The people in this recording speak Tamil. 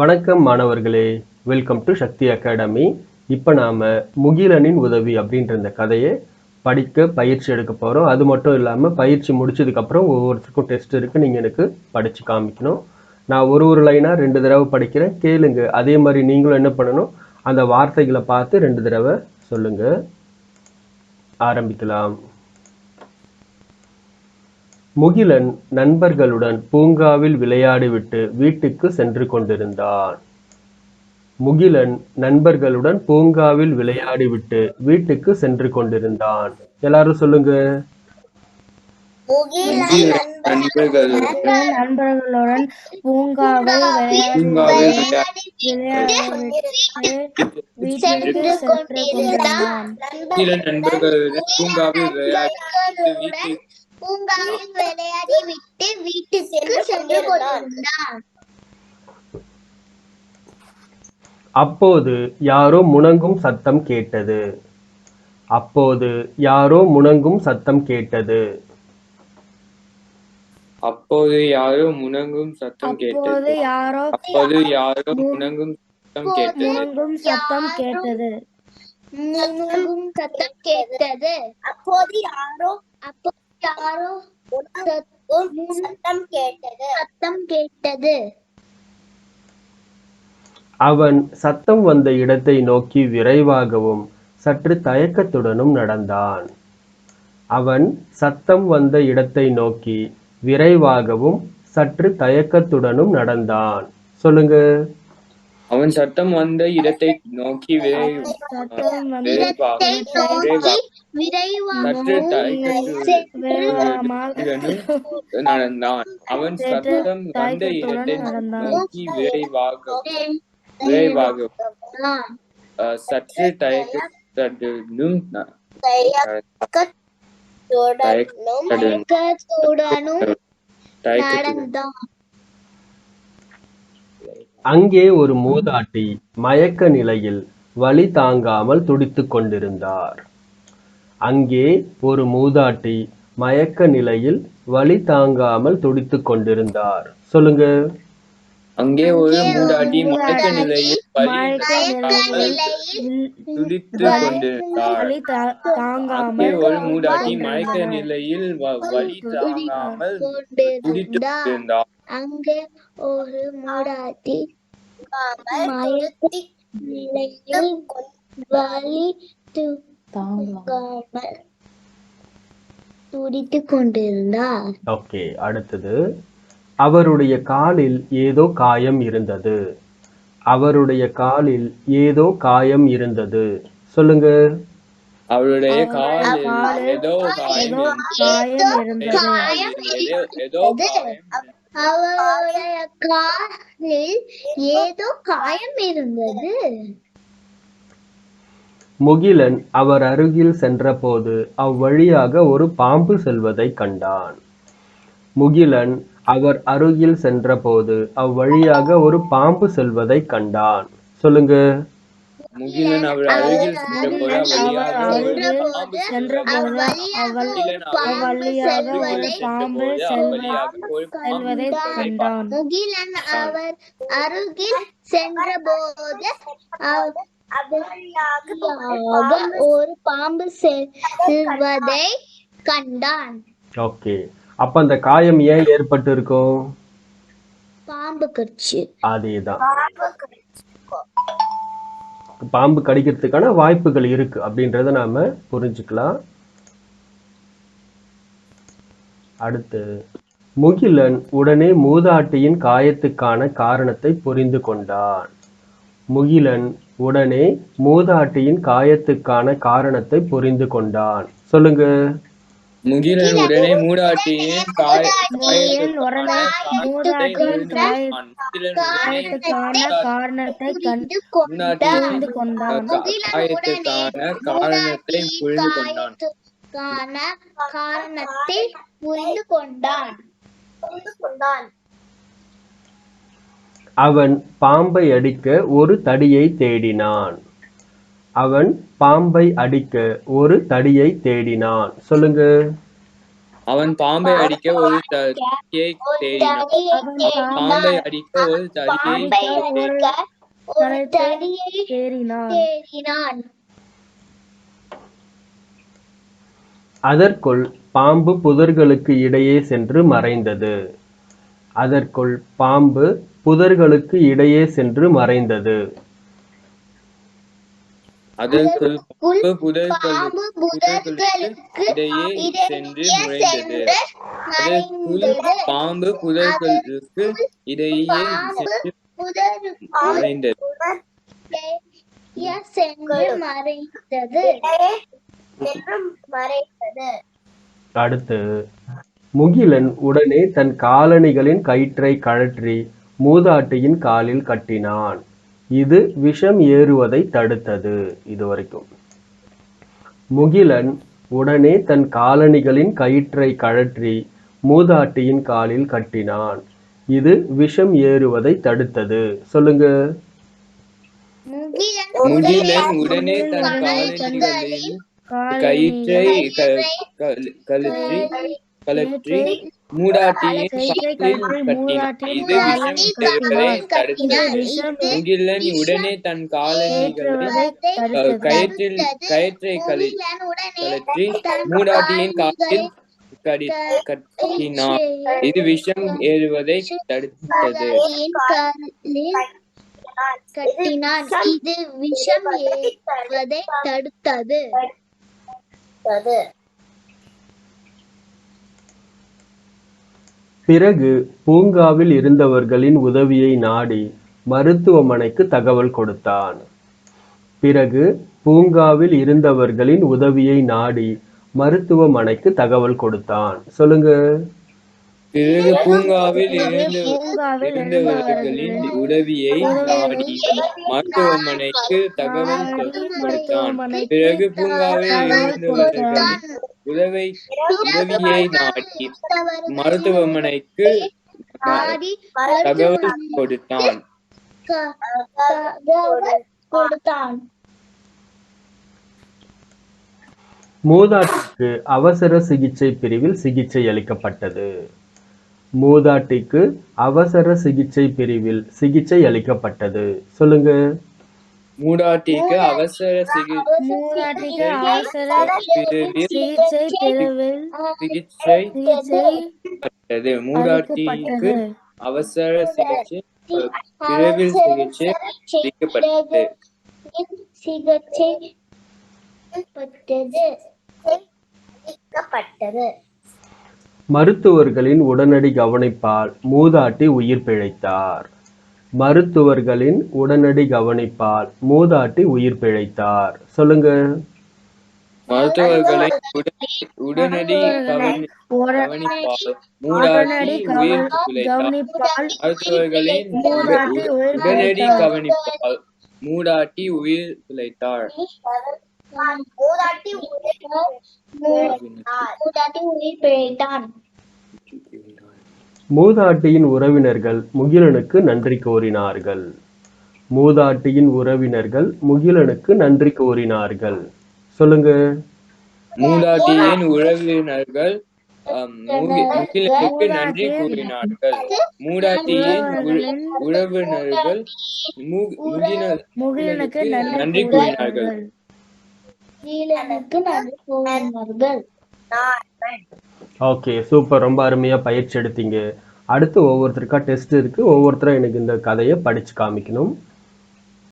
வணக்கம் மாணவர்களே. வெல்கம் டு சக்தி அகாடமி இப்போ நாம் முகிலனின் உதவி அப்படின்ற இந்த கதையை படிக்க பயிற்சி எடுக்க போகிறோம் அது மட்டும் இல்லாமல் பயிற்சி முடிச்சதுக்கப்புறம் ஒவ்வொருத்தருக்கும் டெஸ்ட் இருக்குது நீங்கள் எனக்கு படித்து காமிக்கணும். நான் ஒரு ஒரு லைனாக ரெண்டு தடவை படிக்கிறேன். கேளுங்க. அதே மாதிரி நீங்களும் என்ன பண்ணணும்? அந்த வார்த்தைகளை பார்த்து ரெண்டு தடவை சொல்லுங்கள் ஆரம்பிக்கலாம். முகிலன் நண்பர்களுடன் பூங்காவில் விளையாடிவிட்டு வீட்டுக்கு சென்று கொண்டிருந்தான். முகிலன் நண்பர்களுடன் பூங்காவில் விளையாடிவிட்டு வீட்டுக்கு சென்று கொண்டிருந்தான். எல்லாரும் சொல்லுங்க. முகிலன் நண்பர்களுடன் நண்பர்களுடன் பூங்காவில் பூங்காவில் விளையாடிவிட்டு சென்று கொண்டிருந்தான். நண்பர்களுடன் பூங்காவில் வீட்டுக்கு பூங்காவில் விளையாடி விட்டு வீட்டுக்கு சென்று கொண்டிருந்தான். அப்போது யாரோ முணங்கும் சத்தம் கேட்டது. அப்போது யாரோ முணங்கும் சத்தம் கேட்டது. அப்போது யாரோ முணங்கும் சத்தம் அப்போது கேட்டது. யாரோ அப்போது யாரோ முணங்கும் சத்தம் கேட்டது. சத்தம் கேட்டது. முணுகும் சத்தம் கேட்டது. அப்போது யாரோ அப்போ யாரோ சத்தம் கேட்டது. சத்தம் கேட்டது. அவன் சத்தம் வந்த இடத்தை நோக்கி விரைவாகவும் சற்று தயக்கத்துடனும் நடந்தான். அவன் சத்தம் வந்த இடத்தை நோக்கி விரைவாகவும் சற்று தயக்கத்துடனும் நடந்தான். சொல்லுங்க. அவன் சத்தம் வந்த இடத்தை நோக்கி நடந்தான். அவன் சத்தம் வந்த இடத்தை நோக்கி விரைவாக விரைவாக சற்று தயக்கத்துடனும் தயக்கத்துடனும் தயக்கத்துடன் நடந்தான். அங்கே ஒரு மூதாட்டி மயக்க நிலையில் வலி தாங்காமல் துடித்துக் கொண்டிருந்தார். அங்கே ஒரு மூதாட்டி மயக்க நிலையில் வலி தாங்காமல் துடித்துக் கொண்டிருந்தார். சொல்லுங்க. அங்கே ஒரு மூதாட்டி மயக்க நிலையில் துடித்து தா- அங்கே ஒரு மூதாட்டி மயக்க நிலையில் வ- வலி தாங்காமல் துடித்து கொண்டிருந்தார். அங்கே ஒரு மூடாட்டி மயக்க நிலையில் வலி தாங்காமல் துடித்துக் கொண்டிருந்தார். ஓகே அடுத்தது. அவருடைய காலில் ஏதோ காயம் இருந்தது. அவருடைய காலில் ஏதோ காயம் இருந்தது. சொல்லுங்க. அவருடைய காலில் காலில் ஏதோ காயம் ஏதோ காயம் இருந்தது. ஏதோ- ஏதோ காயம் அவருடைய காலில் ஏதோ காயம். இருந்தது முகிலன் அவர் அருகில் சென்றபோது அவ்வழியாக ஒரு பாம்பு செல்வதை கண்டான். முகிலன் அவர் அருகில் சென்றபோது அவ்வழியாக ஒரு பாம்பு செல்வதை கண்டான். சொல்லுங்க. முகிலன் அருகில் சென்றபோது சென்றபோது அவள் அவ்வழியாக ஒரு பாம்பு செல்வதை கண்டான். முகிலன் அவர் அருகில் சென்றபோது அவ- அவ்வழியாக ஒரு பாம்பு செல்வதை கண்டான். ஓகே. அப்ப அந்த காயம் ஏன் ஏற்பட்டு இருக்கும் பாம்பு கடிச்சு. அதேதான். பாம்பு கடிக்கிறதுக்கான வாய்ப்புகள் இருக்கு அப்படின்றத நாம புரிஞ்சுக்கலாம். அடுத்து முகிலன் உடனே மூதாட்டியின் காயத்துக்கான காரணத்தை புரிந்து கொண்டான். முகிலன் உடனே மூதாட்டியின் காயத்துக்கான காரணத்தை புரிந்து கொண்டான். சொல்லுங்க. முகிலன் உடனே மூடாட்டியின் காரணத்தை புரிந்து கொண்டான். காரணத்தை புரிந்து கொண்டான். அவன் பாம்பை அடிக்க ஒரு தடியை தேடினான். அவன் பாம்பை அடிக்க ஒரு தடியை தேடினான். சொல்லுங்க. அவன் பாம்பை அடிக்க ஒரு தடியை தேடினான். அவன் பாம்பை அடிக்க ஒரு தடியை தேடினான். அதற்குள் பாம்பு புதர்களுக்கு இடையே சென்று மறைந்தது. அதற்குள் பாம்பு புதர்களுக்கு இடையே சென்று மறைந்தது. பாம்பு புதர்களுக்கு இடையே சென்று நுழைந்தது. அதற்குள் பாம்பு புதர்களுக்கு இடையே சென்று நுழைந்தது அடுத்து முகிலன் உடனே தன் காலணிகளின் கயிற்றை கழற்றி மூதாட்டியின் காலில் கட்டினான். இது விஷம் ஏறுவதை தடுத்தது. இது வரைக்கும் முகிலன் உடனே தன் காலணிகளின் கயிற்றை கழற்றி மூதாட்டியின் காலில் கட்டினான். இது விஷம் ஏறுவதை தடுத்தது. சொல்லுங்க. முகிலன் உடனே தன் காலணிகளில் கயிற்றை கழற்றி மூடாட்டியின் கட்டினான். முகிலன் உடனே தன் காலணிகளில் அஹ், கயிற்றில் கயிற்றை கழி கழற்றி மூடாட்டியின் காலில் கடி கட்டினான். இது விஷம் ஏறுவதை தடுத்தது. கட்டினான். இது விஷம் ஏறுவதை தடுத்தது. பிறகு பூங்காவில் இருந்தவர்களின் உதவியை நாடி மருத்துவமனைக்கு தகவல் கொடுத்தான். பிறகு பூங்காவில் இருந்தவர்களின் உதவியை நாடி மருத்துவமனைக்கு தகவல் கொடுத்தான். சொல்லுங்க. பிறகு பூங்காவில் இருந்து பூங்காவில் இருந்தவர்களின் உதவியை நாடி மருத்துவமனைக்கு தகவல் கொடுத்தான். பிறகு பூங்காவில் இருந்தவர்களின் உதவி உதவியை நாடி மருத்துவமனைக்கு நாடி தகவல் கொடுத்தான். தகவல் கொடுத்தான். மூதாட்டிக்கு அவசர சிகிச்சை பிரிவில் சிகிச்சை அளிக்கப்பட்டது. மூதாட்டிக்கு அவசர சிகிச்சை பிரிவில் சிகிச்சை அளிக்கப்பட்டது. சொல்லுங்க. மூடாட்டிக்கு அவசர சிகிச்சை பிரிவில். மூடாட்டிக்கு அவசர சிகிச்சை பிரிவில் சிகிச்சை அளிக்கப்பட்டது. சிகிச்சை மருத்துவர்களின் உடனடி கவனிப்பால் மூதாட்டி உயிர் பிழைத்தார். மருத்துவர்களின் உடனடி கவனிப்பால் மூதாட்டி உயிர் பிழைத்தார். சொல்லுங்க. மருத்துவர்களை உடனடி- கவனி கவனிப்பால் உடனடி மூடாட்டி உயிர் கவ- பிழைத்தார். கவனிப்பால் மருத்துவர்களின் உடனடி மூடாட்டி உயிர் பிழைத்தார். மூதாட்டி உயிர் பிழைத்தான் மூதாட்டியின் உறவினர்கள் முகிலனுக்கு நன்றி கூறினார்கள். மூதாட்டியின் உறவினர்கள் முகிலனுக்கு நன்றி கூறினார்கள். சொல்லுங்க. மூதாட்டியின் உறவினர்கள் முகிலனுக்கு நன்றி கூறினார்கள். மூதாட்டியின் உற- உறவினர்கள் முகிலனுக்கு நன்றி நன்றி கூறினார்கள். ஓகே சூப்பர் ரொம்ப அருமையாக பயிற்சி எடுத்தீங்க. அடுத்து ஒவ்வொருத்தருக்கா டெஸ்ட் இருக்குது ஒவ்வொருத்தரும் எனக்கு இந்த கதையை படித்து காமிக்கணும்.